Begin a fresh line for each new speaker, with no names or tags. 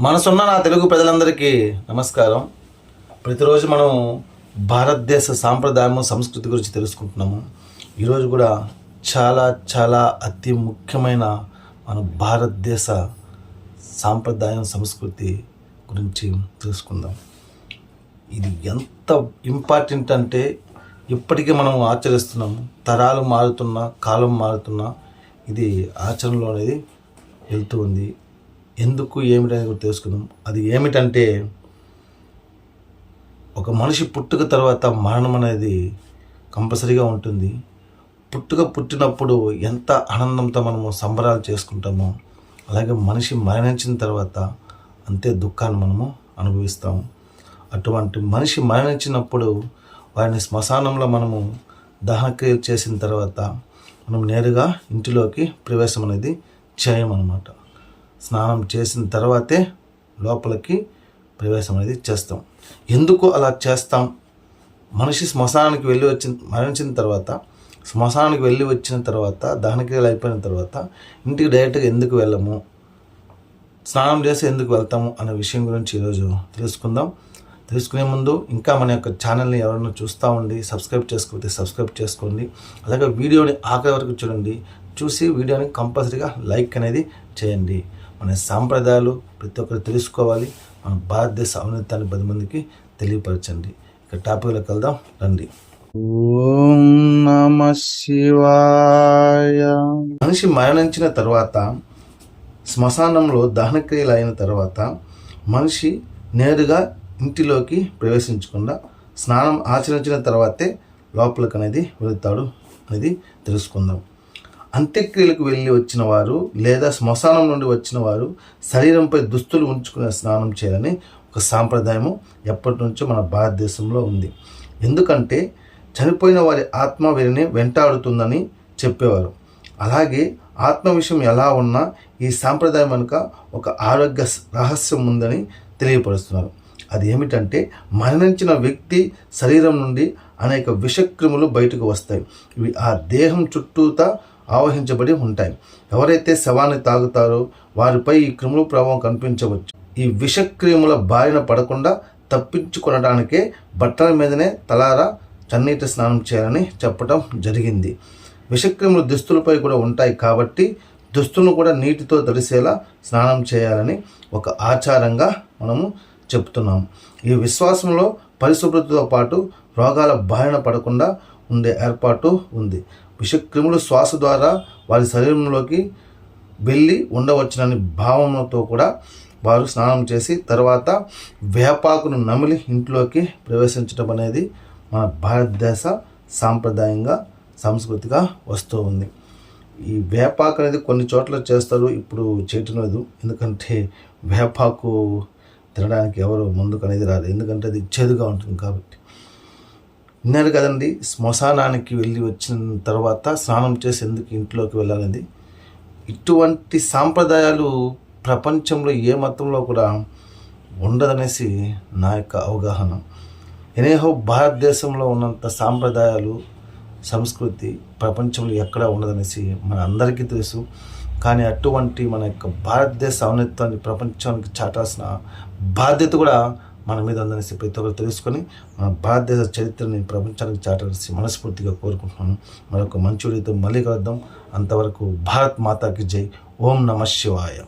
మనసున్న నా తెలుగు ప్రజలందరికీ నమస్కారం. ప్రతిరోజు మనం భారతదేశ సాంప్రదాయము సంస్కృతి గురించి తెలుసుకుంటున్నాము. ఈరోజు కూడా చాలా చాలా అతి ముఖ్యమైన మన భారతదేశ సాంప్రదాయం సంస్కృతి గురించి తెలుసుకుందాం. ఇది ఎంత ఇంపార్టెంట్ అంటే ఇప్పటికీ మనం ఆచరిస్తున్నాము తరాలు మారుతున్నా కాలం మారుతున్నా ఇది ఆచరణలో అనేది వెళ్తూ ఉంది. ఎందుకు ఏమిటని కూడా తెలుసుకుందాం. అది ఏమిటంటే ఒక మనిషి పుట్టుక తర్వాత మరణం అనేది కంపల్సరీగా ఉంటుంది. పుట్టుక పుట్టినప్పుడు ఎంత ఆనందంతో మనము సంబరాలు చేసుకుంటామో అలాగే మనిషి మరణించిన తర్వాత అంతే దుఃఖాన్ని మనము అనుభవిస్తాము. అటువంటి మనిషి మరణించినప్పుడు వారిని శ్మశానంలో మనము దహనక్రియ చేసిన తర్వాత మనం నేరుగా ఇంటిలోకి ప్రవేశం అనేది చేయమన్నమాట. స్నానం చేసిన తర్వాతే లోపలికి ప్రవేశం అనేది చేస్తాం. ఎందుకు అలా చేస్తాం? మనిషి శ్మశానానికి వెళ్ళి వచ్చిన మరణించిన తర్వాత శ్మశానానికి వెళ్ళి వచ్చిన తర్వాత దహనక్రియలు అయిపోయిన తర్వాత ఇంటికి డైరెక్ట్గా ఎందుకు వెళ్ళము? స్నానం చేసి ఎందుకు వెళ్తాము అనే విషయం గురించి ఈరోజు తెలుసుకుందాం. తెలుసుకునే ముందు ఇంకా మన యొక్క ఛానల్ని ఎవరైనా చూస్తూ ఉండి సబ్స్క్రైబ్ చేసుకోకపోతే సబ్స్క్రైబ్ చేసుకోండి. అలాగే వీడియోని ఆఖరి వరకు చూడండి. చూసి వీడియోని కంపల్సరీగా లైక్ అనేది చేయండి. మన సాంప్రదాయాలు ప్రతి ఒక్కరు తెలుసుకోవాలి. మన భారతదేశ ఔన్నత్యాన్ని పది మందికి తెలియపరచండి. ఇక టాపిక్లోకి వెళ్దాం. రండి. ఓం నమ శివాయ. మనిషి మరణించిన తర్వాత శ్మశానంలో దహనక్రియలు అయిన తర్వాత మనిషి నేరుగా ఇంటిలోకి ప్రవేశించకుండా స్నానం ఆచరించిన తర్వాతే లోపలికి అనేది వెళుతాడు అనేది తెలుసుకుందాం. అంత్యక్రియలకు వెళ్ళి వచ్చిన వారు లేదా శ్మశానం నుండి వచ్చిన వారు శరీరంపై దుస్తులు ఉంచుకునే స్నానం చేయాలని ఒక సాంప్రదాయము ఎప్పటి నుంచో మన భారతదేశంలో ఉంది. ఎందుకంటే చనిపోయిన వారి ఆత్మ వీరిని వెంటాడుతుందని చెప్పేవారు. అలాగే ఆత్మ విషయం ఎలా ఉన్నా ఈ సాంప్రదాయం వెనుక ఒక ఆరోగ్య రహస్యం ఉందని తెలియపరుస్తున్నారు. అది ఏమిటంటే మరణించిన వ్యక్తి శరీరం నుండి అనేక విషక్రిములు బయటకు వస్తాయి. ఇవి ఆ దేహం చుట్టూతా ఆవహించబడి ఉంటాయి. ఎవరైతే శవాన్ని తాగుతారో వారిపై ఈ క్రిముల ప్రభావం కనిపించవచ్చు. ఈ విషక్రిముల బారిన పడకుండా తప్పించుకొనడానికే బట్టల మీదనే తలారా చన్నీటి స్నానం చేయాలని చెప్పడం జరిగింది. విషక్రిములు దుస్తులపై కూడా ఉంటాయి కాబట్టి దుస్తులను కూడా నీటితో తడిసేలా స్నానం చేయాలని ఒక ఆచారంగా మనము చెప్తున్నాం. ఈ విశ్వాసంలో పరిశుభ్రతతో పాటు రోగాల బారిన పడకుండా ఉండే ఏర్పాటు ఉంది. విషక్రిములు శ్వాస ద్వారా వారి శరీరంలోకి వెళ్ళి ఉండవచ్చునని భావనతో కూడా వారు స్నానం చేసి తర్వాత వేపాకును నమిలి ఇంట్లోకి ప్రవేశించడం అనేది మన భారతదేశ సాంప్రదాయంగా సంస్కృతిగా వస్తూ ఉంది. ఈ వేపాకు అనేది కొన్ని చోట్ల చేస్తారు ఇప్పుడు చేయటం లేదు. ఎందుకంటే వేపాకు తినడానికి ఎవరు ముందుకు అనేది రాదు ఎందుకంటే అది చేదుగా ఉంటుంది కాబట్టి. విన్నారు కదండి. శ్మశానానికి వెళ్ళి వచ్చిన తర్వాత స్నానం చేసి ఎందుకు ఇంట్లోకి వెళ్ళాలని ఇటువంటి సాంప్రదాయాలు ప్రపంచంలో ఏ మతంలో కూడా ఉండదనేసి నా యొక్క అవగాహన. ఎనేహో భారతదేశంలో ఉన్నంత సాంప్రదాయాలు సంస్కృతి ప్రపంచంలో ఎక్కడా ఉండదనేసి మన అందరికీ తెలుసు. కానీ అటువంటి మన యొక్క భారతదేశ ఔన్నత్యాన్ని ప్రపంచానికి చాటాల్సిన బాధ్యత కూడా మన మీద ఉందని ప్రతి ఒక్కరు తెలుసుకొని మన భారతదేశ చరిత్రని ప్రపంచానికి చాటాల్సి మనస్ఫూర్తిగా కోరుకుంటున్నాను. మరొక మంచి వీడియోతో మళ్ళీ కలుద్దాం. అంతవరకు భారత్ మాతాకి జై. ఓం నమ శివాయ.